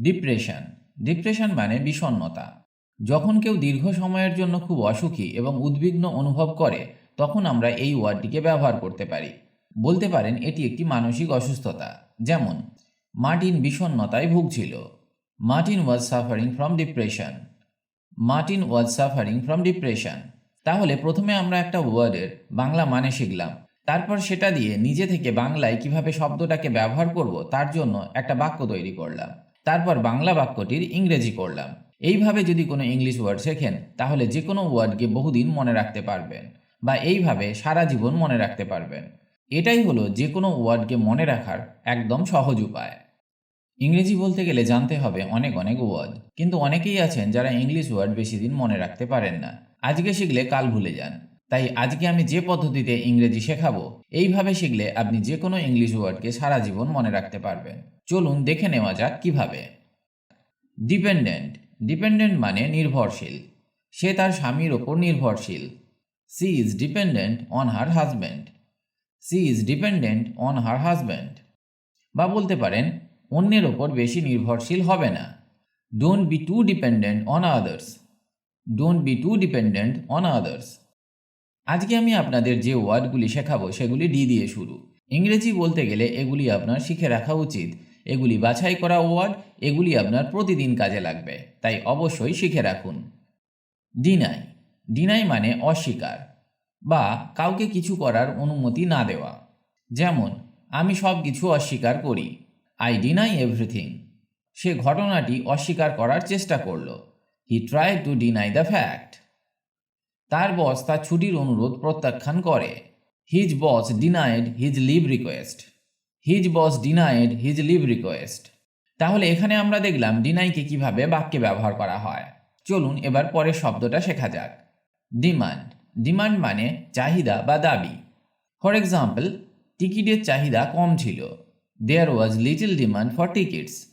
Depression depression মানে বিষণ্ণতা। যখন কেউ দীর্ঘ সময়ের জন্য খুব অসুখী এবং উদ্বিগ্ন অনুভব করে, তখন আমরা এই ওয়ার্ডটিকে ব্যবহার করতে পারি। বলতে পারেন, এটি একটি মানসিক অসুস্থতা। যেমন, মার্টিন বিষণ্ণতায় ভুগছিল। Martin was suffering from depression Martin was suffering from depression তাহলে প্রথমে আমরা একটা ওয়ার্ডের বাংলা মানে শিখলাম। তারপর সেটা দিয়ে নিজে থেকে বাংলায় কীভাবে শব্দটাকে ব্যবহার করব, তার জন্য একটা বাক্য তৈরি করলাম। তারপর বাংলা বাক্যটির ইংরেজি করলাম। এইভাবে যদি কোনো ইংলিশ ওয়ার্ড শেখেন, তাহলে যে কোনো ওয়ার্ডকে বহুদিন মনে রাখতে পারবেন বা এইভাবে সারা জীবন মনে রাখতে পারবেন। এটাই হলো যে কোনো ওয়ার্ডকে মনে রাখার একদম সহজ উপায়। ইংরেজি বলতে গেলে জানতে হবে অনেক অনেক ওয়ার্ড, কিন্তু অনেকেই আছেন যারা ইংলিশ ওয়ার্ড বেশি দিন মনে রাখতে পারেন না। আজকে শিখলে কাল ভুলে যান। তাই আজকে আমি যে পদ্ধতিতে ইংরেজি শেখাবো, এইভাবে শিখলে আপনি যে কোনো ইংলিশ ওয়ার্ডকে সারা জীবন মনে রাখতে পারবেন। চলুন দেখে নেওয়া যাক কীভাবে। ডিপেন্ডেন্ট ডিপেন্ডেন্ট মানে নির্ভরশীল। সে তার স্বামীর ওপর নির্ভরশীল। She is dependent on her husband she is dependent on her husband বা বলতে পারেন, অন্যের ওপর বেশি নির্ভরশীল হবে না। Don't be too dependent on others don't be too dependent on others আজকে আমি আপনাদের যে ওয়ার্ডগুলি শেখাবো সেগুলি ডি দিয়ে শুরু। ইংরেজি বলতে গেলে এগুলি আপনার শিখে রাখা উচিত। এগুলি বাছাই করা ওয়ার্ড, এগুলি আপনার প্রতিদিন কাজে লাগবে। তাই অবশ্যই শিখে রাখুন। ডিনাই। ডিনাই মানে অস্বীকার বা কাউকে কিছু করার অনুমতি না দেওয়া। যেমন, আমি সব কিছু অস্বীকার করি। I deny everything. সে ঘটনাটি অস্বীকার করার চেষ্টা করল। He try to deny the fact. তার বস তার ছুটির অনুরোধ প্রত্যাখ্যান করে। His boss denied his leave request his boss denied his leave request তাহলে এখানে আমরা দেখলাম ডিনাইকে কীভাবে বাক্যে ব্যবহার করা হয়। চলুন এবার পরের শব্দটা শেখা যাক। ডিমান্ড ডিমান্ড মানে চাহিদা বা দাবি। ফর এক্সাম্পল টিকিটের চাহিদা কম ছিল। There was little demand for tickets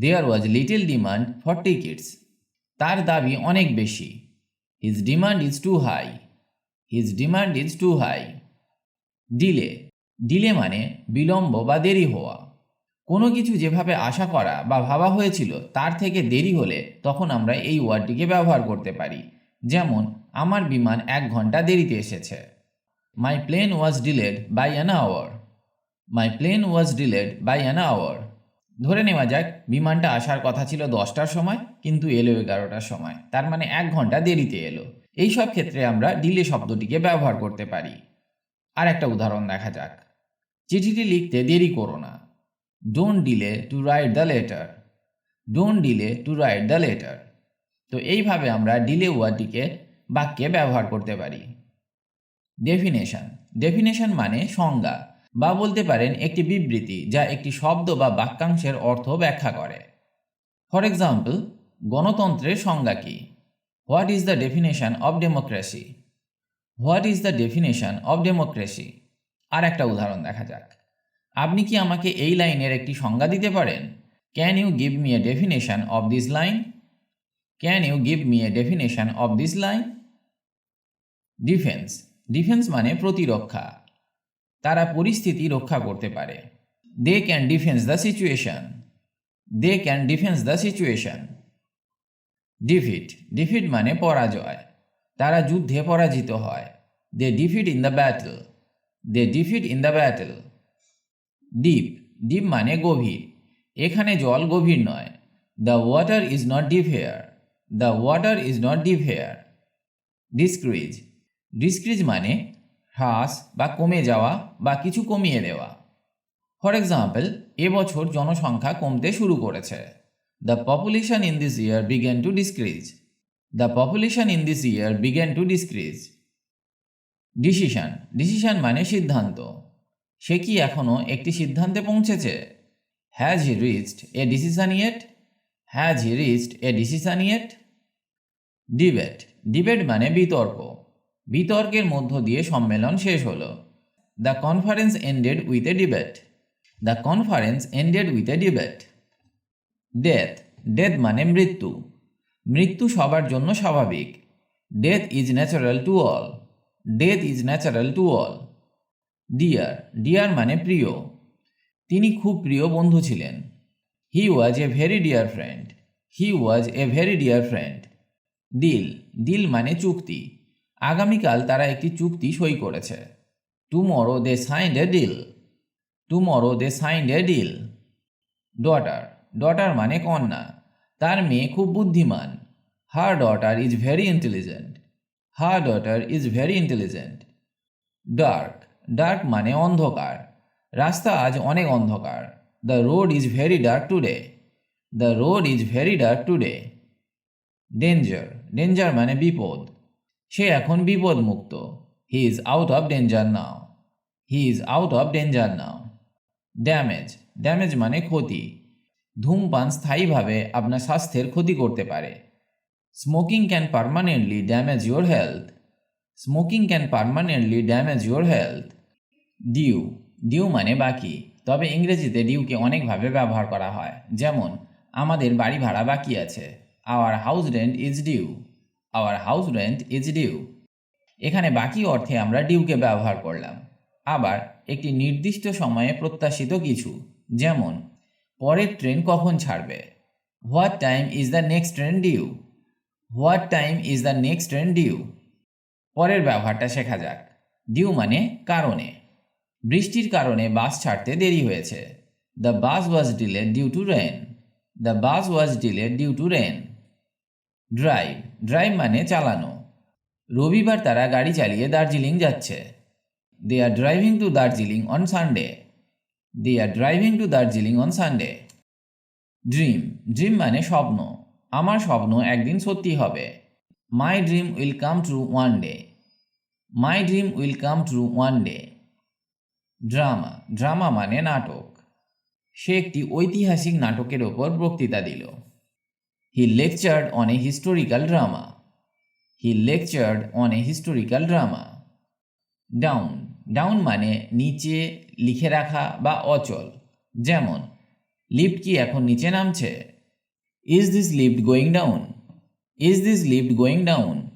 there was little demand for tickets তার দাবি অনেক বেশি। His demand is too high his demand is too high delay delay মানে বিলম্ব বা দেরি হওয়া। কোনো কিছু যেভাবে আশা করা বা ভাবা হয়েছিল তার থেকে দেরি হলে তখন আমরা এই ওয়ার্ডটিকে ব্যবহার করতে পারি। যেমন, আমার বিমান এক ঘণ্টা দেরিতে এসেছে। My plane was delayed by an hour my plane was delayed by an hour ধরে নেওয়া যাক, বিমানটা আসার কথা ছিল দশটার সময়, কিন্তু এলো এগারোটার সময়। তার মানে এক ঘণ্টা দেরিতে এলো। এই সব ক্ষেত্রে আমরা ডিলে শব্দটিকে ব্যবহার করতে পারি। আর একটা উদাহরণ দেখা যাক। চিঠিটি লিখতে দেরি করো না। Don't delay to write the letter don't delay to write the letter তো এইভাবে আমরা ডিলে ওয়ার্ডটিকে বাক্যে ব্যবহার করতে পারি। ডেফিনেশন ডেফিনেশন মানে সংজ্ঞা। বা বলতে পারেন একটি বিবৃতি যা একটি শব্দ বা বাক্যাংশের অর্থ ব্যাখ্যা করে। ফর এক্সাম্পল গণতন্ত্রের সংজ্ঞা কি? What is the definition of democracy what is the definition of democracy আর একটা উদাহরণ দেখা যাক। আপনি কি আমাকে এই লাইনের একটি সংজ্ঞা দিতে পারেন? Can you give me a definition of this line can you give me a definition of this line defence defence মানে প্রতিরক্ষা। তারা পরিস্থিতি রক্ষা করতে পারে। They can defence the situation they can defence the situation defeat defeat মানে পরাজয়। তারা যুদ্ধে পরাজিত হয়। They defeat in the battle they defeat in the battle deep deep মানে গভীর। এখানে জল গভীর নয়। The water is not deep here the water is not deep here decrease decrease মানে হ্রাস বা কমে যাওয়া বা কিছু কমিয়ে দেওয়া। ফর এক্সাম্পল এবছর জনসংখ্যা কমতে শুরু করেছে। The population in this year began to decrease the population in this year began to decrease decision decision মানে সিদ্ধান্ত। সে কি এখনও একটি সিদ্ধান্তে পৌঁছেছে? Has he reached a decision yet has he reached a decision yet debate debate মানে বিতর্ক। বিতর্কের মধ্য দিয়ে সম্মেলন শেষ হলো। The conference ended with a debate the conference ended with a debate death death মানে মৃত্যু। মৃত্যু সবার জন্য স্বাভাবিক। Death is natural to all death is natural to all dear dear মানে প্রিয়। তিনি খুব প্রিয় বন্ধু ছিলেন। He was a very dear friend he was a very dear friend deal deal মানে চুক্তি। আগামীকাল তারা একটি চুক্তি সই করেছে। Tomorrow they signed a deal tomorrow they signed a deal daughter daughter মানে কন্যা। তার মেয়ে খুব বুদ্ধিমান। Her daughter is very intelligent her daughter is very intelligent dark dark মানে অন্ধকার। রাস্তা আজ অনেক অন্ধকার। The road is very dark today the road is very dark today danger danger মানে বিপদ। সে এখন বিপদ মুক্ত he is out of danger now he is out of danger now damage damage মানে ক্ষতি। ধূমপান স্থায়ীভাবে আপনার স্বাস্থ্যের ক্ষতি করতে পারে। Smoking can permanently damage your health smoking can permanently damage your health due due মানে বাকি। তবে ইংরেজিতে ডিউকে অনেকভাবে ব্যবহার করা হয়। যেমন, আমাদের বাড়ি ভাড়া বাকি আছে। Our house rent is due our house rent is due এখানে বাকি অর্থে আমরা ডিউকে ব্যবহার করলাম। আবার একটি নির্দিষ্ট সময়ে প্রত্যাশিত কিছু, যেমন, পরের ট্রেন কখন ছাড়বে? What time is the next train due what time is the next train due পরের ব্যবহারটা শেখা যাক। ডিউ মানে কারণে। বৃষ্টির কারণে বাস ছাড়তে দেরি হয়েছে। The bus was delay due to rain the bus was delay due to rain drive drive মানে চালানো। রবিবার তারা গাড়ি চালিয়ে দার্জিলিং যাচ্ছে। They are driving to Darjeeling on Sunday they are driving to Darjeeling on Sunday dream dream মানে স্বপ্ন। আমার স্বপ্ন একদিন সত্যি হবে। My dream will come true one day my dream will come true one day drama drama মানে নাটক। সে একটি ঐতিহাসিক নাটকের ওপর বক্তৃতা দিল। He lectured on a historical drama he lectured on a historical drama down down মানে নিচে, লিখে রাখা বা অচল। যেমন লিফট কি এখন নিচে নামছে? Is this lift going down is this lift going down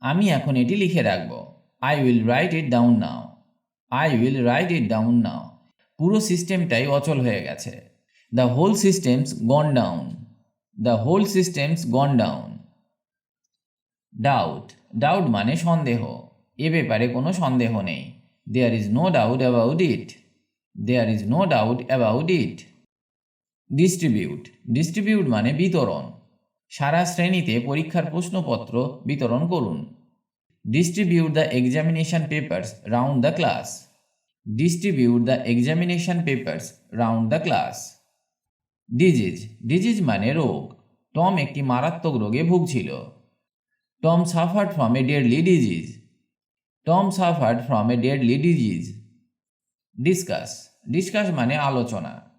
আমি এখন এটি লিখে রাখব। I will write it down now I will write it down now পুরো সিস্টেমটাই অচল হয়ে গেছে। The whole system's gone down the whole system's gone down doubt doubt মানে সন্দেহ। এ ব্যাপারে কোনো সন্দেহ নেই। There is no doubt about it there is no doubt about it distribute distribute মানে বিতরণ। সারা শ্রেণীতে পরীক্ষার প্রশ্নপত্র বিতরণ করুন। Distribute the examination papers round the class distribute the examination papers round the class disease disease মানে রোগ। টম একটি মারাত্মক রোগে ভুগছিল। Tom suffered from a deadly disease. Tom suffered from a deadly disease. Discuss discuss মানে আলোচনা।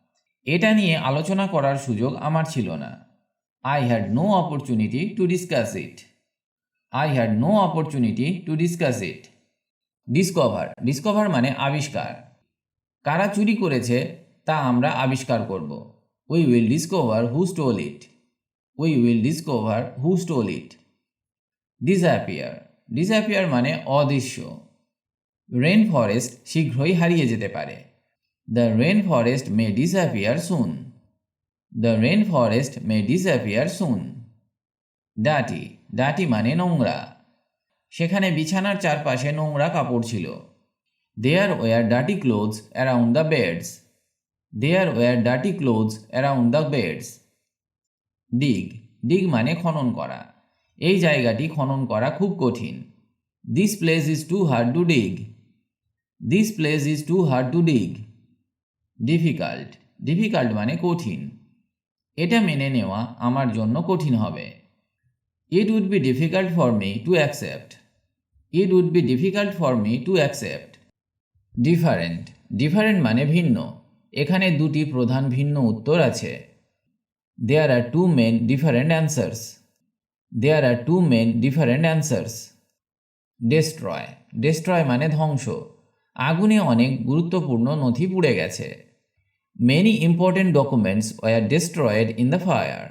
এটা নিয়ে আলোচনা করার সুযোগ আমার ছিল না। I had no opportunity to discuss it I had no opportunity to discuss it discover discover মানে আবিষ্কার। কারা চুরি করেছে তা আমরা আবিষ্কার করব। We will discover who stole it we will discover who stole it disappear disappear মানে অদৃশ্য। রেন ফরেস্ট শীঘ্রই হারিয়ে যেতে পারে। The rain forest May disappear soon the rain forest May disappear সুন ডাটি ডাটি মানে নোংরা। সেখানে বিছানার চারপাশে নোংরা কাপড় ছিল। There were ডাটি clothes around the beds there were ডাটি clothes around the beds ডিগ ডিগ মানে খনন করা। এই জায়গাটি খনন করা খুব কঠিন। This place is too hard to dig this place is too hard to dig difficult difficult মানে কঠিন। এটা মেনে নেওয়া আমার জন্য কঠিন হবে। It would be difficult for me to accept it would be difficult for me to accept different different মানে ভিন্ন। এখানে দুটি প্রধান ভিন্ন উত্তর আছে। There are two main different answers there are two main different answers destroy destroy মানে ধ্বংস। আগুনে অনেক গুরুত্বপূর্ণ নথি পুড়ে গেছে। Many important documents were destroyed in the fire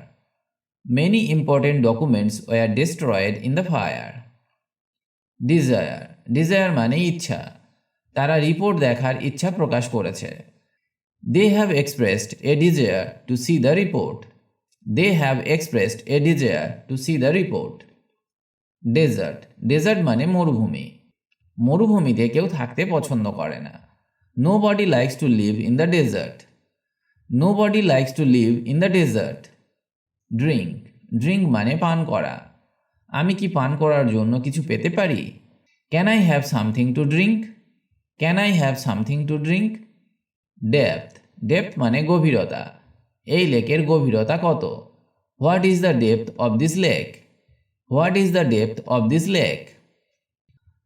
many important documents were destroyed in the fire desire desire মানে ইচ্ছা। তারা রিপোর্ট দেখার ইচ্ছা প্রকাশ করেছে। They have expressed a desire to see the report. They have expressed a desire to see the report. Desert desert মানে মরুভূমি। মরুভূমিতে কেউ থাকতে পছন্দ করে না। Nobody likes to live in the desert nobody likes to live in the desert drink drink মানে পান করা। আমি কি পান করার জন্য কিছু পেতে পারি? Can I have something to drink can I have something to drink depth depth মানে গভীরতা। এই লেকের গভীরতা কত? What is the depth of this lake what is the depth of this lake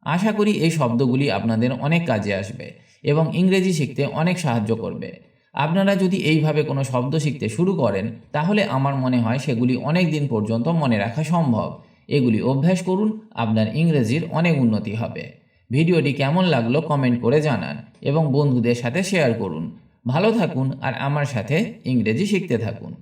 আশা করি এই শব্দগুলি আপনাদের অনেক কাজে আসবে এবং ইংরেজি শিখতে অনেক সাহায্য করবে। আপনারা যদি এইভাবে কোনো শব্দ শিখতে শুরু করেন, তাহলে আমার মনে হয় সেগুলি অনেক দিন পর্যন্ত মনে রাখা সম্ভব। এগুলি অভ্যাস করুন, আপনার ইংরেজির অনেক উন্নতি হবে। ভিডিওটি কেমন লাগল কমেন্ট করে জানান এবং বন্ধুদের সাথে শেয়ার করুন। ভালো থাকুন আর আমার সাথে ইংরেজি শিখতে থাকুন।